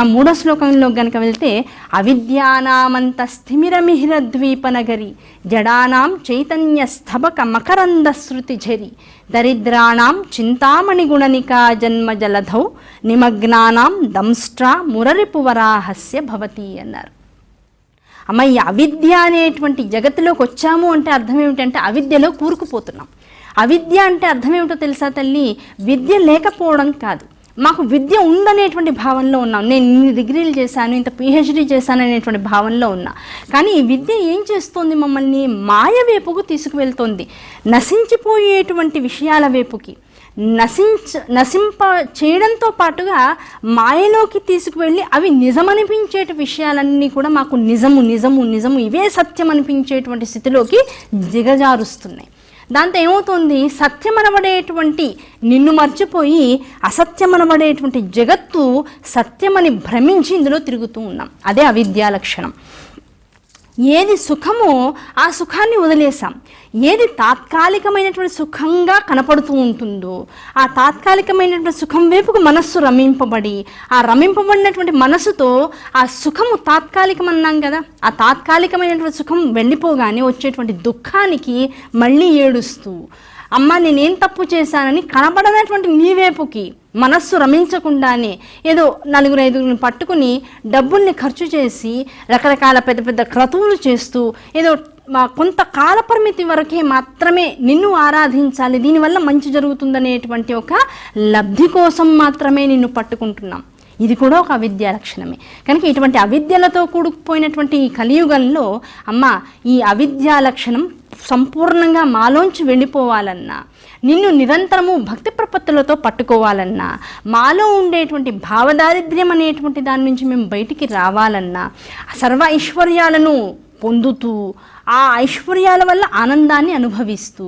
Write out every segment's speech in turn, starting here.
ఆ మూడో శ్లోకంలో గనక వెళ్తే అవిద్యానామంత స్థిమిరమిహిర ద్వీప నగరి జడానాం చైతన్య స్థబక మకరంద శృతి ఝరి దరిద్రాణం చింతామణి గుణనికా జన్మ జలధౌ నిమగ్నానాం దంష్ట్రా మురరిపు వరాహస్య భవతి అన్నారు. అమ్మ ఈ అవిద్య అనేటువంటి జగత్తులోకి వచ్చాము అంటే అర్థం ఏమిటంటే అవిద్యలో కూరుకుపోతున్నాం. అవిద్య అంటే అర్థం ఏమిటో తెలుసా తల్లి? విద్య లేకపోవడం కాదు. మాకు విద్య ఉందనేటువంటి భావనలో ఉన్నాం నేను ఇన్ని డిగ్రీలు చేశాను ఇంత పిహెచ్డీ చేశాను అనేటువంటి భావనలో ఉన్నా కానీ ఈ విద్య ఏం చేస్తుంది మమ్మల్ని? మాయ వైపుకు తీసుకువెళ్తోంది. నశించిపోయేటువంటి విషయాల వైపుకి. నశించ నశింప చేయడంతో పాటుగా మాయలోకి తీసుకువెళ్ళి అవి నిజమనిపించేటి విషయాలన్నీ కూడా మాకు నిజము నిజము నిజము ఇవే సత్యం అనిపించేటువంటి స్థితిలోకి దిగజారుస్తున్నాయి. దాంతో ఏమవుతుంది సత్యమనబడేటువంటి నిన్ను మర్చిపోయి అసత్యమనబడేటువంటి జగత్తు సత్యమని భ్రమించి ఇందులో తిరుగుతూ ఉన్నాం. అదే అవిద్యా లక్షణం. ఏది సుఖమో ఆ సుఖాన్ని వదిలేసాం ఏది తాత్కాలికమైనటువంటి సుఖంగా కనపడుతూ ఉంటుందో ఆ తాత్కాలికమైనటువంటి సుఖం వైపుకు మనస్సు రమింపబడి ఆ రమింపబడినటువంటి మనస్సుతో ఆ సుఖము తాత్కాలికం అన్నాం కదా ఆ తాత్కాలికమైనటువంటి సుఖం వెళ్ళిపోగానే వచ్చేటువంటి దుఃఖానికి మళ్ళీ ఏడుస్తూ అమ్మ నేనేం తప్పు చేశానని కనబడనటువంటి నీ వైపుకి మనస్సు రమించకుండానే ఏదో నలుగురు ఐదుగురిని పట్టుకుని డబ్బుల్ని ఖర్చు చేసి రకరకాల పెద్ద పెద్ద క్రతువులు చేస్తూ ఏదో కొంత కాల పరిమితి వరకే మాత్రమే నిన్ను ఆరాధించాలి. దీనివల్ల మంచి జరుగుతుందనేటువంటి ఒక లబ్ధి కోసం మాత్రమే నిన్ను పట్టుకుంటున్నాం. ఇది కూడా ఒక అవిద్య లక్షణమే. కనుక ఇటువంటి అవిద్యలతో కూడుకుపోయినటువంటి ఈ కలియుగంలో అమ్మ ఈ అవిద్యా లక్షణం సంపూర్ణంగా మాలోంచి వెళ్ళిపోవాలన్నా నిన్ను నిరంతరము భక్తి ప్రపత్తులతో పట్టుకోవాలన్నా మాలో ఉండేటువంటి భావదారిద్ర్యం అనేటువంటి దాని నుంచి మేము బయటికి రావాలన్నా సర్వ ఐశ్వర్యాలను పొందుతూ ఆ ఐశ్వర్యాల వల్ల ఆనందాన్ని అనుభవిస్తూ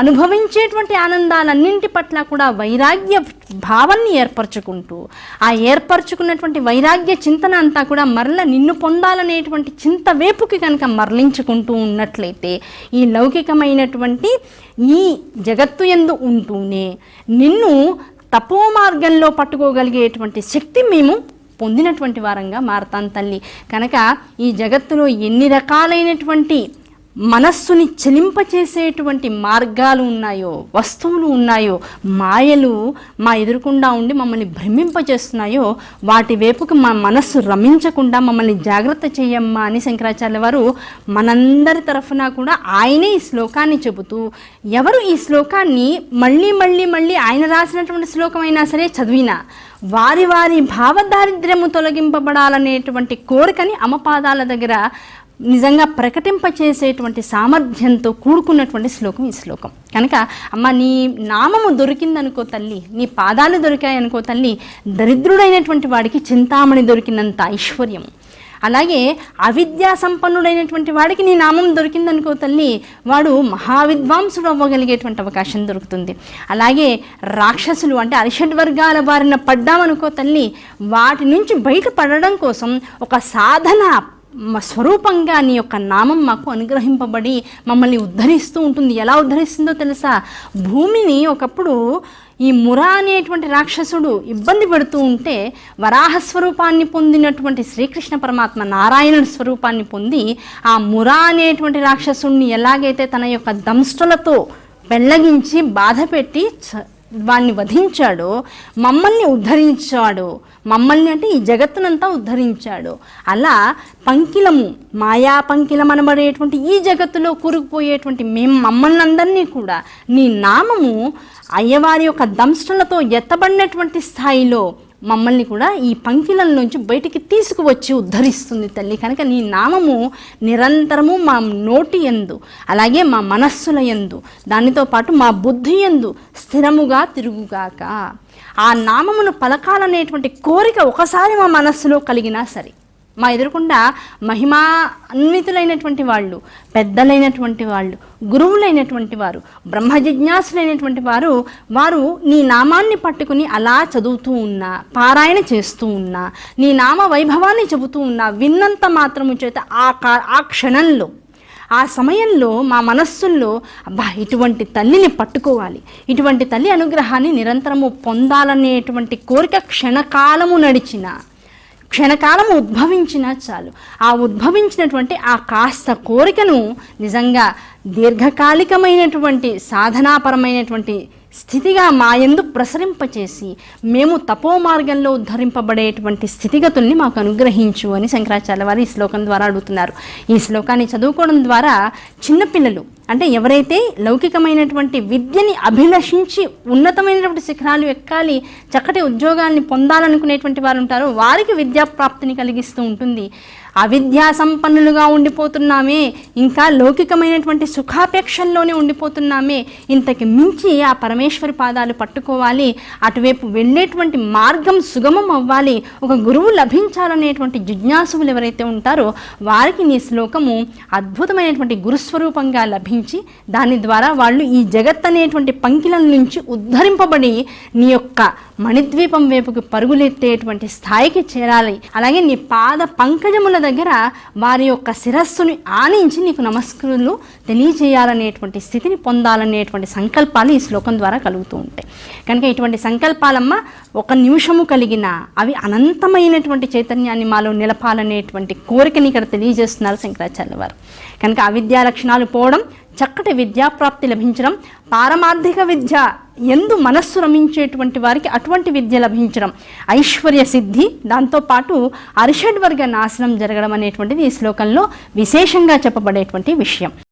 అనుభవించేటువంటి ఆనందాలన్నింటి పట్ల కూడా వైరాగ్య భావాన్ని ఏర్పరచుకుంటూ ఆ ఏర్పరచుకున్నటువంటి వైరాగ్య చింతన అంతా కూడా మరల నిన్ను పొందాలనేటువంటి చింత వేపుకి కనుక మరలించుకుంటూ ఉన్నట్లయితే ఈ లౌకికమైనటువంటి ఈ జగత్తు ఎందు ఉంటూనే నిన్ను తపో మార్గంలో పట్టుకోగలిగేటువంటి శక్తి మేము పొందినటువంటి వారంగా మారతాను తల్లి. కనుక ఈ జగత్తులో ఎన్ని రకాలైనటువంటి మనస్సుని చలింపచేసేటువంటి మార్గాలు ఉన్నాయో వస్తువులు ఉన్నాయో మాయలు మా ఎదురుకుండా ఉండి మమ్మల్ని భ్రమింపచేస్తున్నాయో వాటి వైపుకి మా మనస్సు రమించకుండా మమ్మల్ని జాగ్రత్త చేయమ్మా అని శంకరాచార్య వారు మనందరి తరఫున కూడా ఆయనే ఈ శ్లోకాన్ని చెబుతూ ఎవరు ఈ శ్లోకాన్ని మళ్ళీ మళ్ళీ మళ్ళీ ఆయన రాసినటువంటి శ్లోకమైనా సరే చదివినా వారి వారి భావదారిద్ర్యము తొలగింపబడాలనేటువంటి కోరికని అమపాదాల దగ్గర నిజంగా ప్రకటింపచేసేటువంటి సామర్థ్యంతో కూడుకున్నటువంటి శ్లోకం ఈ శ్లోకం. కనుక అమ్మ నీ నామము దొరికిందనుకో తల్లి నీ పాదాలు దొరికాయనుకో తల్లి దరిద్రుడైనటువంటి వాడికి చింతామణి దొరికినంత ఐశ్వర్యం. అలాగే అవిద్యా సంపన్నుడైనటువంటి వాడికి నీ నామం దొరికిందనుకో తల్లి వాడు మహావిద్వాంసుడు అవ్వగలిగేటువంటి అవకాశం దొరుకుతుంది. అలాగే రాక్షసులు అంటే అరిషడ్ వర్గాల బారిన పడ్డామనుకో తల్లి వాటి నుంచి బయటపడడం కోసం ఒక సాధన స్వరూపంగా నీ యొక్క నామం మాకు అనుగ్రహింపబడి మమ్మల్ని ఉద్ధరిస్తూ ఉంటుంది. ఎలా ఉద్ధరిస్తుందో తెలుసా? భూమిని ఒకప్పుడు ఈ మురా అనేటువంటి రాక్షసుడు ఇబ్బంది పెడుతూ ఉంటే వరాహ స్వరూపాన్ని పొందినటువంటి శ్రీకృష్ణ పరమాత్మ నారాయణుడి స్వరూపాన్ని పొంది ఆ మురా అనేటువంటి రాక్షసుడిని ఎలాగైతే తన యొక్క దంష్టలతో పెళ్ళగించి బాధ పెట్టి చ- వాణ్ణి వధించాడో మమ్మల్ని ఉద్ధరించాడు మమ్మల్ని అంటే ఈ జగత్తునంతా ఉద్ధరించాడు. అలా పంకిలము మాయా పంకిలం అనబడేటువంటి ఈ జగత్తులో కూరుకుపోయేటువంటి మేము మమ్మల్ని అందరినీ కూడా నీ నామము అయ్యవారి యొక్క దంష్టలతో ఎత్తబడినటువంటి స్థాయిలో మమ్మల్ని కూడా ఈ పంకిలం నుంచి బయటికి తీసుకువచ్చి ఉద్ధరిస్తుంది తల్లి. కనుక నీ నామము నిరంతరము మా నోటి ఎందు అలాగే మా మనస్సుల ఎందు దానితో పాటు మా బుద్ధి ఎందు స్థిరముగా తిరుగుగాక. ఆ నామమును పలకాలనేటువంటి కోరిక ఒకసారి మా మనస్సులో కలిగినా సరే మా ఎదురుకుండా మహిమాన్వితులైనటువంటి వాళ్ళు పెద్దలైనటువంటి వాళ్ళు గురువులైనటువంటి వారు బ్రహ్మజిజ్ఞాసులైనటువంటి వారు వారు నీ నామాన్ని పట్టుకుని అలా చదువుతూ ఉన్నా పారాయణ చేస్తూ ఉన్నా నీ నామ వైభవాన్ని చెబుతూ ఉన్నా విన్నంత మాత్రము చేత ఆ కా ఆ క్షణంలో ఆ సమయంలో మా మనస్సుల్లో అబ్బా ఇటువంటి తల్లిని పట్టుకోవాలి. ఇటువంటి తల్లి అనుగ్రహాన్ని నిరంతరము పొందాలనేటువంటి కోరిక క్షణకాలము నడిచిన క్షణకాలం ఉద్భవించినా చాలు. ఆ ఉద్భవించినటువంటి ఆ కాస్త కోరికను నిజంగా దీర్ఘకాలికమైనటువంటి సాధనాపరమైనటువంటి స్థితిగా మాయందు ప్రసరింపచేసి మేము తపో మార్గంలో ఉద్ధరింపబడేటువంటి స్థితిగతుల్ని మాకు అనుగ్రహించు అని శంకరాచార్య వారు ఈ శ్లోకం ద్వారా అడుగుతున్నారు. ఈ శ్లోకాన్ని చదువుకోవడం ద్వారా చిన్నపిల్లలు అంటే ఎవరైతే లౌకికమైనటువంటి విద్యని అభిలషించి ఉన్నతమైనటువంటి శిఖరాలు ఎక్కాలి చక్కటి ఉద్యోగాన్ని పొందాలనుకునేటువంటి వారు ఉంటారో వారికి విద్యా ప్రాప్తిని కలిగిస్తూ ఉంటుంది. అవిద్యా సంపన్నులుగా ఉండిపోతున్నామే ఇంకా లౌకికమైనటువంటి సుఖాపేక్షల్లోనే ఉండిపోతున్నామే. ఇంతకి మించి ఆ పరమేశ్వరి పాదాలు పట్టుకోవాలి అటువైపు వెళ్ళేటువంటి మార్గం సుగమం అవ్వాలి ఒక గురువు లభించాలనేటువంటి జిజ్ఞాసువులు ఎవరైతే ఉంటారో వారికి నీ శ్లోకము అద్భుతమైనటువంటి గురుస్వరూపంగా లభించి దాని ద్వారా వాళ్ళు ఈ జగత్ అనేటువంటి పంకిల నుంచి ఉద్ధరింపబడి నీ యొక్క మణిద్వీపం వైపుకి పరుగులెత్తేటువంటి స్థాయికి చేరాలి. అలాగే నీ పాద పంకజముల దగ్గర వారి యొక్క శిరస్సుని ఆనించి నీకు నమస్కరులు తెలియజేయాలనేటువంటి స్థితిని పొందాలనేటువంటి సంకల్పాలు ఈ శ్లోకం ద్వారా కలుగుతూ ఉంటాయి. కనుక ఇటువంటి సంకల్పాలమ్మ ఒక నిమిషము కలిగిన అవి అనంతమైనటువంటి చైతన్యాన్ని మాలో నిలపాలనేటువంటి కోరికని ఇక్కడ తెలియజేస్తున్నారు శంకరాచార్య వారు. కనుక అవిద్యా లక్షణాలు పోవడం చక్కటి విద్యాప్రాప్తి లభించడం పారమార్థిక విద్య ఎందు మనస్సు రమించేటువంటి వారికి అటువంటి విద్య లభించడం ఐశ్వర్య సిద్ధి దాంతోపాటు అరిషడ్ వర్గ నాశనం జరగడం అనేటువంటిది ఈ శ్లోకంలో విశేషంగా చెప్పబడేటువంటి విషయం.